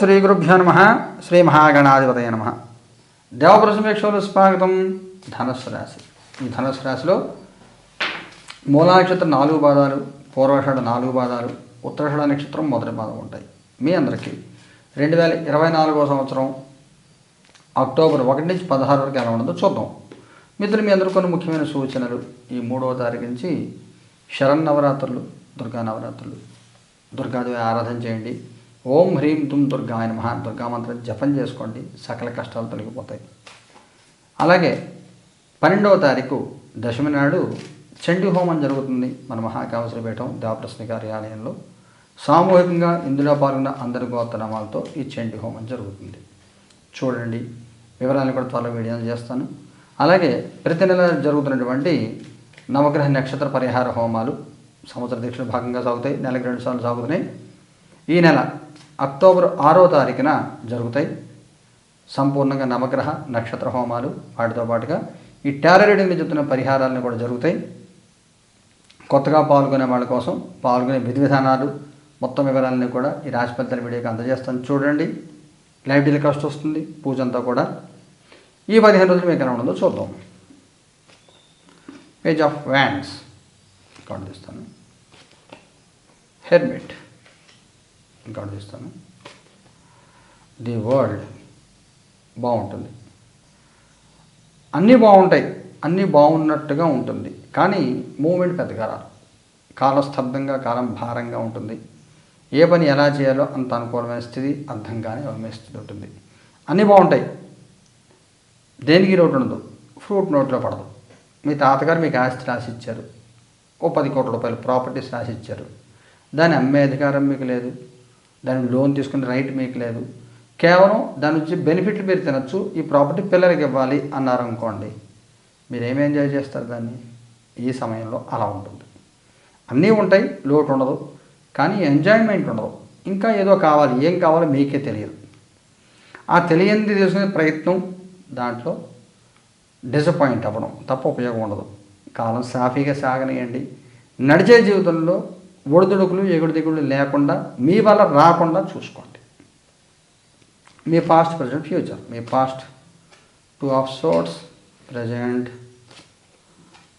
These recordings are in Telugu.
శ్రీ గురుభ్యో నమ. శ్రీ మహాగణాధిపతయ నమ. దేవప్రసమేక్షలు స్వాగతం ధనుసు రాశి. ఈ ధనుసు రాశిలో మూలా నక్షత్రం నాలుగు పాదాలు పూర్వషాఢ నాలుగు పాదాలు ఉత్తరాషాఢ నక్షత్రం మొదటి పాదం ఉంటాయి. మీ అందరికీ రెండు వేల ఇరవై నాలుగో సంవత్సరం అక్టోబర్ ఒకటి నుంచి పదహారు వరకు ఎలా ఉండదో చూద్దాం. మిత్రులు మీ అందరూ కొన్ని ముఖ్యమైన సూచనలు. ఈ మూడవ తారీఖు నుంచి శరన్నవరాత్రులు దుర్గా నవరాత్రులు దుర్గాదేవి ఆరాధన చేయండి. ఓం హ్రీం తుమ్ దుర్గ ఆయన మహా దుర్గా మంత్రం జపం చేసుకోండి సకల కష్టాలు తొలగిపోతాయి. అలాగే పన్నెండవ తారీఖు దశమి నాడు చండీ హోమం జరుగుతుంది మన మహాకామశ్రీపీఠం దేవప్రశ్న కార్యాలయంలో సామూహికంగా ఇందులో పాల్గొన్న అందరి గోత్రనామాలతో ఈ చండీ హోమం జరుగుతుంది. చూడండి వివరాలను కూడా త్వరలో వీడియోలు చేస్తాను. అలాగే ప్రతి నెల జరుగుతున్నటువంటి నవగ్రహ నక్షత్ర పరిహార హోమాలు సంవత్సర దీక్షలు భాగంగా సాగుతాయి నెలకు రెండు సార్లు సాగుతున్నాయి. ఈ నెల అక్టోబర్ ఆరో తారీఖున జరుగుతాయి. సంపూర్ణంగా నవగ్రహ నక్షత్ర హోమాలు వాటితో పాటుగా ఈ టారో రీడింగ్లో చెప్తున్న పరిహారాలను కూడా జరుగుతాయి. కొత్తగా పాల్గొనే వాళ్ళ కోసం పాల్గొనే విధి విధానాలు మొత్తం వివరాలని కూడా ఈ రాశి ఫలితాల వీడియోకి అందజేస్తాను. చూడండి లైవ్ టెలికాస్ట్ వస్తుంది పూజ అంతా కూడా. ఈ పదిహేను రోజులు మీకు ఎలా ఉండదో చూద్దాం. పేజ్ ఆఫ్ వ్యాండ్స్ కార్డు తీస్తాను హెర్మిట్ కార్డు చేస్తాను. ది వరల్డ్ బాగుంటుంది. అన్నీ బాగుంటాయి. అన్నీ బాగున్నట్టుగా ఉంటుంది. కానీ మూమెంట్ పెద్దగా రాదు. కాలం స్తబ్దంగా కాలం భారంగా ఉంటుంది. ఏ పని ఎలా చేయాలో అంత అనుకూలమైన స్థితి అర్థం కాని అవమైన స్థితి ఉంటుంది. అన్నీ బాగుంటాయి. దేనికి నోటు ఉండదు. ఫ్రూట్ నోట్లో పడదు. మీ తాతగారు మీకు ఆస్తి రాసి ఇచ్చారు ఓ పది కోట్ల రూపాయలు ప్రాపర్టీస్ రాసి ఇచ్చారు దాన్ని అమ్మే అధికారం మీకు లేదు. దానికి లోన్ తీసుకునే రైట్ మీకు లేదు. కేవలం దాని నుంచి బెనిఫిట్లు మీరు తినచ్చు ఈ ప్రాపర్టీ పిల్లలకి ఇవ్వాలి అన్నారు అనుకోండి. మీరు ఏమి ఎంజాయ్ చేస్తారు దాన్ని? ఈ సమయంలో అలా ఉంటుంది. అన్నీ ఉంటాయి లోటు ఉండదు. కానీ ఎంజాయ్మెంట్ ఉండదు. ఇంకా ఏదో కావాలి ఏం కావాలో మీకే తెలియదు. ఆ తెలియంది తెలుసుకునే ప్రయత్నం దాంట్లో డిసప్పాయింట్ అవ్వడం తప్ప ఉపయోగం ఉండదు. కాలం సాఫీగా సాగనియండి. నడిచే జీవితంలో ఒడిదుడుకులు ఎగుడుదిగుడు లేకుండా మీ వల్ల రాకుండా చూసుకోండి. మీ past present future me past two of swords present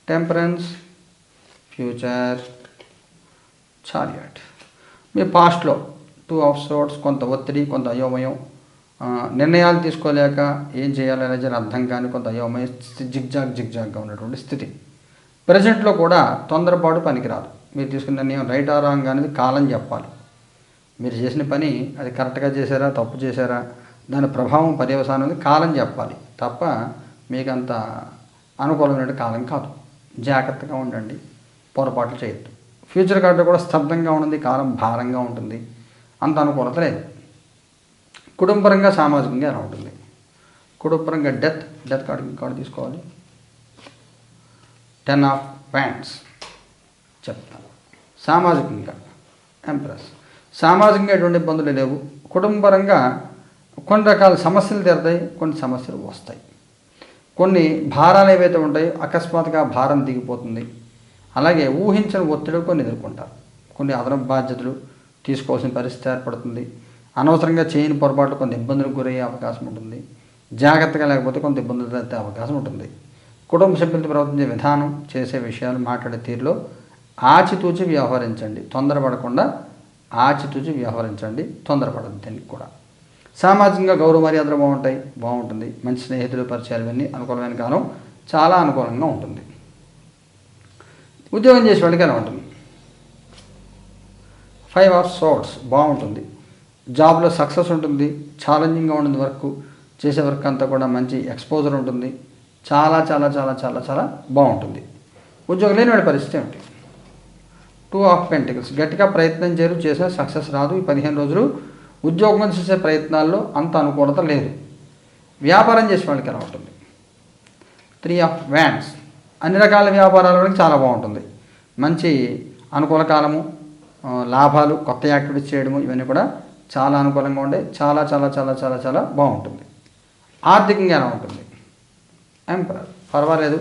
temperance future chariot మీ పాస్ట్లో టూ ఆఫ్ సోర్ట్స్ కొంత ఒత్తిడి కొంత అయోమయం నిర్ణయాలు తీసుకోలేక ఏం చేయాలో అనేది అర్థం కానీ కొంత అయోమయం జిగ్జాగ్ జిగ్జాగ్గా ఉన్నటువంటి స్థితి. ప్రజెంట్లో కూడా తొందరపాటు పనికిరాదు. మీరు తీసుకున్న నిర్ణయం రైట్ ఆ రాంగ్ అనేది కాలం చెప్పాలి. మీరు చేసిన పని అది కరెక్ట్గా చేశారా తప్పు చేశారా దాని ప్రభావం పర్యవసానం అనేది కాలం చెప్పాలి. తప్ప మీకు అంత అనుకూలమైన కాలం కాదు. జాగ్రత్తగా ఉండండి. పొరపాట్లు చేయొద్దు. ఫ్యూచర్ కార్డు కూడా స్తబ్దంగా ఉంటుంది కాలం భారంగా ఉంటుంది. అంత అనుకూలత లేదు. కుటుంబపరంగా సామాజికంగా ఎలా ఉంటుంది? కుటుంబపరంగా డెత్ డెత్ కార్డు కార్డు తీసుకోవాలి. టెన్ ఆఫ్ ప్యాంట్స్ చెప్తాను సామాజికంగా ఎంప్రెస్. సామాజికంగా ఎటువంటి ఇబ్బందులు లేవు. కుటుంబపరంగా కొన్ని రకాల సమస్యలు తీరుతాయి కొన్ని సమస్యలు వస్తాయి. కొన్ని భారాలు ఏవైతే ఉంటాయో అకస్మాత్తుగా భారం దిగిపోతుంది. అలాగే ఊహించని ఒత్తిడి కొన్ని ఎదుర్కొంటారు. కొన్ని అదనపు బాధ్యతలు తీసుకోవాల్సిన పరిస్థితి ఏర్పడుతుంది. అనవసరంగా చేయని పొరపాట్లు కొంత ఇబ్బందులకు గురయ్యే అవకాశం ఉంటుంది. జాగ్రత్తగా లేకపోతే కొంత ఇబ్బందులు తలెత్తే అవకాశం ఉంటుంది. కుటుంబ సభ్యులతో ప్రవర్తించే విధానం చేసే విషయాలు మాట్లాడే తీరులో ఆచితూచి వ్యవహరించండి. తొందరపడకుండా ఆచితూచి వ్యవహరించండి. తొందరపడదు దీనికి కూడా. సామాజికంగా గౌరవ మర్యాదలు బాగుంటాయి. బాగుంటుంది. మంచి స్నేహితులు పరిచయాలు ఇవన్నీ అనుకూలమైన కాలం చాలా అనుకూలంగా ఉంటుంది. ఉద్యోగం చేసే వాళ్ళకి ఎలా ఉంటుంది? ఫైవ్ ఆఫ్ సోర్ట్స్ బాగుంటుంది. జాబ్లో సక్సెస్ ఉంటుంది. ఛాలెంజింగ్గా ఉంటుంది వర్క్ చేసే వర్క్ అంతా కూడా మంచి ఎక్స్పోజర్ ఉంటుంది. చాలా చాలా చాలా చాలా చాలా బాగుంటుంది. ఉద్యోగం లేని వాడి పరిస్థితి ఏమిటి? టూ ఆఫ్ పెంటికల్స్ గట్టిగా ప్రయత్నం చేయరు చేసే సక్సెస్ రాదు. ఈ పదిహేను రోజులు ఉద్యోగం చేసే ప్రయత్నాల్లో అంత అనుకూలత లేదు. వ్యాపారం చేసే వాళ్ళకి ఎలా ఉంటుంది? త్రీ ఆఫ్ వ్యాన్స్ అన్ని రకాల వ్యాపారాల వాళ్ళకి చాలా బాగుంటుంది. మంచి అనుకూల కాలము లాభాలు కొత్త యాక్టివిటీస్ చేయడము ఇవన్నీ కూడా చాలా అనుకూలంగా ఉండే చాలా చాలా చాలా చాలా చాలా బాగుంటుంది. ఆర్థికంగా ఎలా ఉంటుంది? ఎంపరర్ పర్వాలేదు.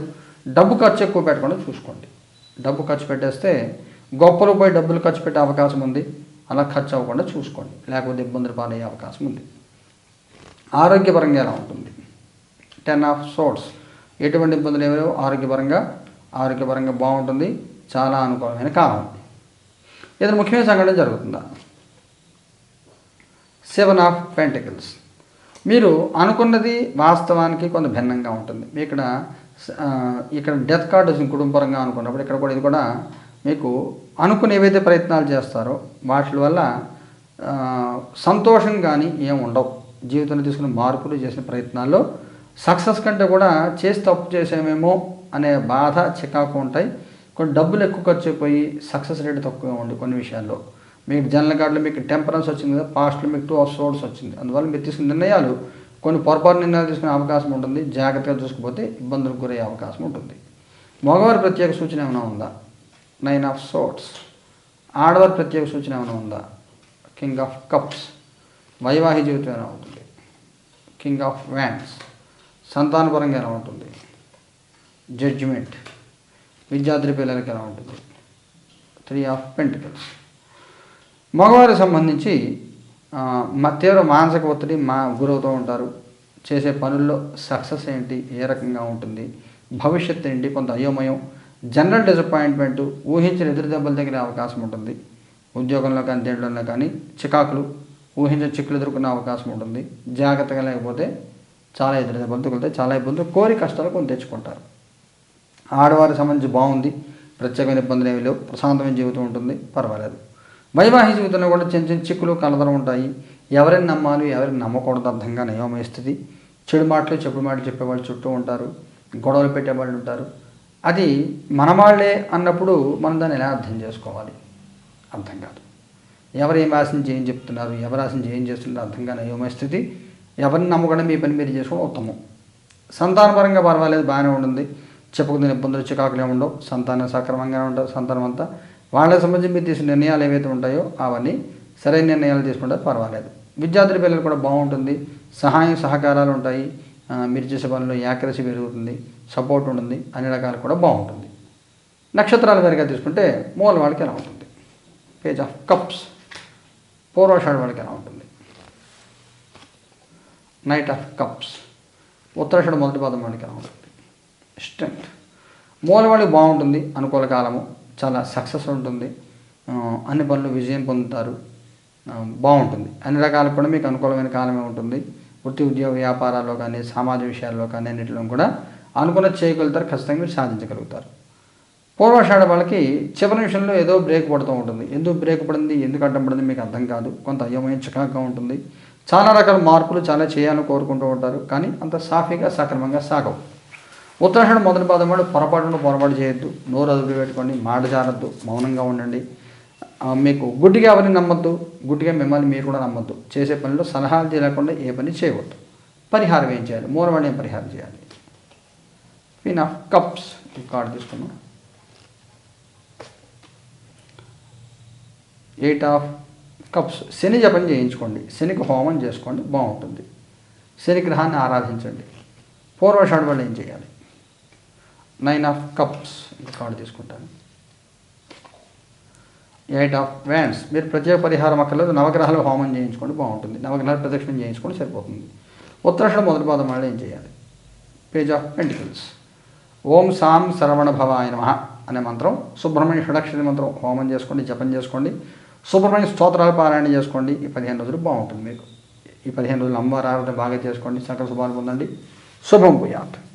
డబ్బు ఖర్చు ఎక్కువ పెట్టకుండా చూసుకోండి. డబ్బు ఖర్చు పెట్టేస్తే గొప్పలు పోయి డబ్బులు ఖర్చు పెట్టే అవకాశం ఉంది. అలా ఖర్చు అవ్వకుండా చూసుకోండి. లేకపోతే ఇబ్బందులు పాలయ్యే అవకాశం ఉంది. ఆరోగ్యపరంగా ఎలా ఉంటుంది? టెన్ ఆఫ్ సోర్స్ ఎటువంటి ఇబ్బందులు ఏమో ఆరోగ్యపరంగా ఆరోగ్యపరంగా బాగుంటుంది. చాలా అనుకూలమైన కాలం ఏదైనా ముఖ్యమైన సంఘటన జరుగుతుందా? సెవెన్ ఆఫ్ పెంటికల్స్ మీరు అనుకున్నది వాస్తవానికి కొంత భిన్నంగా ఉంటుంది. మీ ఇక్కడ ఇక్కడ డెత్ కార్డ్ వచ్చింది కుటుంబపరంగా అనుకున్నప్పుడు ఇక్కడ కూడా ఇది కూడా మీకు అనుకుని ఏవైతే ప్రయత్నాలు చేస్తారో వాటి వల్ల సంతోషం కానీ ఏం ఉండవు. జీవితంలో తీసుకున్న మార్పులు చేసిన ప్రయత్నాల్లో సక్సెస్ కంటే కూడా చేసి తప్పు చేసామేమో అనే బాధ చికాకు ఉంటాయి. కొన్ని డబ్బులు ఎక్కువ ఖర్చు అయిపోయి సక్సెస్ రేట్ తక్కువగా ఉంది కొన్ని విషయాల్లో. మీకు జనరల్ కార్డులో మీకు టెంపరెన్స్ వచ్చింది కదా పాస్ట్లో మీకు టూ ఆఫ్ సోర్స్ వచ్చింది. అందువల్ల మీరు తీసుకున్న నిర్ణయాలు కొన్ని పొరపాటు నిర్ణయాలు తీసుకునే అవకాశం ఉంటుంది జాగ్రత్తగా చూసుకుపోతే ఇబ్బందులకు గురయ్యే అవకాశం ఉంటుంది. మగవారి ప్రత్యేక సూచన ఏమైనా ఉందా? నైన్ ఆఫ్ సోట్స్ ఆడవారి ప్రత్యేక సూచన ఏమైనా ఉందా? King of cups. వైవాహిక జీవితం ఎలా ఉంటుంది? King of wands. సంతానపరంగా ఎలా ఉంటుంది? జడ్జిమెంట్. విద్యార్థి పిల్లలకి ఎలా ఉంటుంది? Three of pentacles. మగవారికి సంబంధించి మ- తీవ్ర మానసిక ఒత్తిడి మా గురవుతూ ఉంటారు. చేసే పనుల్లో సక్సెస్ ఏంటి? ఏ రకంగా ఉంటుంది? భవిష్యత్తు ఏంటి? కొంత అయోమయం జనరల్ డిసప్పాయింట్మెంట్ ఊహించిన ఎదురు దెబ్బలు తగిలే అవకాశం ఉంటుంది. ఉద్యోగంలో కానీ దేంట్లోనే కానీ చికాకులు ఊహించిన చిక్కులు ఎదుర్కొనే అవకాశం ఉంటుంది. జాగ్రత్తగా లేకపోతే చాలా ఎదురు దెబ్బలు తగులుతాయి. చాలా ఇబ్బందులు కోరి కష్టాలు కొని తెచ్చుకుంటారు. ఆడవారికి సంబంధించి బాగుంది. ప్రత్యేకమైన ఇబ్బందులు ఏమి లేవు. ప్రశాంతమైన జీవితం ఉంటుంది. పర్వాలేదు. వైవాహిక జీవితంలో కూడా చిన్న చిన్న చిక్కులు కలదరం ఉంటాయి. ఎవరిని నమ్మాలి ఎవరిని నమ్మకూడదు అర్థంగా నయోమయ స్థితి. చెడు మాటలు చెప్పుడు మాటలు చెప్పేవాళ్ళు చుట్టూ ఉంటారు. గొడవలు పెట్టేవాళ్ళు ఉంటారు. అది మనవాళ్ళే అన్నప్పుడు మనం దాన్ని ఎలా అర్థం చేసుకోవాలి? అర్థం కాదు. ఎవరు ఏం ఆశించి ఏం చెప్తున్నారు? ఎవరు ఆశించి ఏం చేస్తున్నారు? అర్థం కాని అయోమయ స్థితి. ఎవరిని నమ్మకడం మీ పని మీరు చేసుకోవడం ఉత్తమం. సంతానపరంగా పర్వాలేదు బాగానే ఉంటుంది. చెప్పుకునే ఇబ్బందులు చికాకులు ఉండవు. సంతానం సక్రమంగానే ఉంటారు సంతానం అంతా. వాళ్ళకి సంబంధించి మీరు తీసిన నిర్ణయాలు ఏవైతే ఉంటాయో అవన్నీ సరైన నిర్ణయాలు తీసుకుంటే పర్వాలేదు. విద్యార్థుల పిల్లలు కూడా బాగుంటుంది. సహాయం సహకారాలు ఉంటాయి. మీరు చేసే పనుల్లో యాక్రసీ పెరుగుతుంది సపోర్ట్ ఉంటుంది అన్ని రకాలు కూడా బాగుంటుంది. నక్షత్రాల వారిగా తీసుకుంటే మూల వాళ్ళకి ఎలా ఉంటుంది? పేజ్ ఆఫ్ కప్స్ పూర్వషాఢ వాళ్ళకి ఎలా ఉంటుంది? నైట్ ఆఫ్ కప్స్ ఉత్తరాషాఢ మొదటి పాదం వాళ్ళకి ఎలా ఉంటుంది? స్ట్రెంగ్త్ మూల వాళ్ళకి బాగుంటుంది అనుకూల కాలము చాలా సక్సెస్ ఉంటుంది. అన్ని పనులు విజయం పొందుతారు. బాగుంటుంది. అన్ని రకాలు కూడా మీకు అనుకూలమైన కాలమే ఉంటుంది. వృత్తి ఉద్యోగ వ్యాపారాల్లో కానీ సామాజిక విషయాల్లో కానీ అన్నింటిలో కూడా అనుకున్న చేయగలుగుతారు ఖచ్చితంగా మీరు సాధించగలుగుతారు. పూర్వాషాఢ వాళ్ళకి చివరి నిమిషంలో ఏదో బ్రేక్ పడుతూ ఉంటుంది. ఎందుకు బ్రేక్ పడింది? ఎందుకు అడ్డం పడింది? మీకు అర్థం కాదు. కొంత అయోమయం చికాకుగా ఉంటుంది. చాలా రకాల మార్పులు చాలా చేయాలని కోరుకుంటూ ఉంటారు. కానీ అంత సాఫీగా సక్రమంగా సాగవు. ఉత్తరాషాఢ మొదటి పాదం వాడు పొరపాటును పొరపాటు చేయొద్దు. నోరు అదుపు పెట్టుకోండి. మాట జారద్దు. మౌనంగా ఉండండి. మీకు గుడ్డిగా ఎవరిని నమ్మద్దు. గుట్టిగా మిమ్మల్ని మీరు కూడా నమ్మద్దు. చేసే పనిలో సలహాలు చేయకుండా ఏ పని చేయవద్దు. పరిహారం ఏం చేయాలి? మూలవాడు ఏం పరిహారం చేయాలి? క్వీన్ ఆఫ్ కప్స్ కార్డు తీసుకున్నాం. ఎయిట్ ఆఫ్ కప్స్ శని జపం చేయించుకోండి. శనికి హోమం చేసుకోండి. బాగుంటుంది. శని గ్రహాన్ని ఆరాధించండి. పూర్వషాడు వాళ్ళు ఏం చేయాలి? నైన్ ఆఫ్ కప్స్ కార్డు తీసుకుంటాను. ఎయిట్ ఆఫ్ వ్యాన్స్ మీరు ప్రత్యేక పరిహారం అక్కర్లేదు. నవగ్రహాలు హోమం చేయించుకోండి బాగుంటుంది. నవగ్రహాలు ప్రదక్షిణం చేయించుకోండి సరిపోతుంది. ఉత్తరాషణ మొదటి పాదం వాళ్ళు ఏం చేయాలి? పేజ్ ఆఫ్ పెంటికల్స్ ఓం సాం శరవణ భవాయ నమ అనే మంత్రం. సుబ్రహ్మణ్య షడక్షరి మంత్రం. హోమం చేసుకోండి జపం చేసుకోండి. సుబ్రహ్మణ్య స్తోత్రాలు పారాయణ చేసుకోండి. ఈ పదిహేను రోజులు బాగుంటుంది మీకు. ఈ పదిహేను రోజులు అమ్మవారి ఆరాధన బాగా చేసుకోండి. సకల శుభాలు పొందండి. శుభం భూయాత్.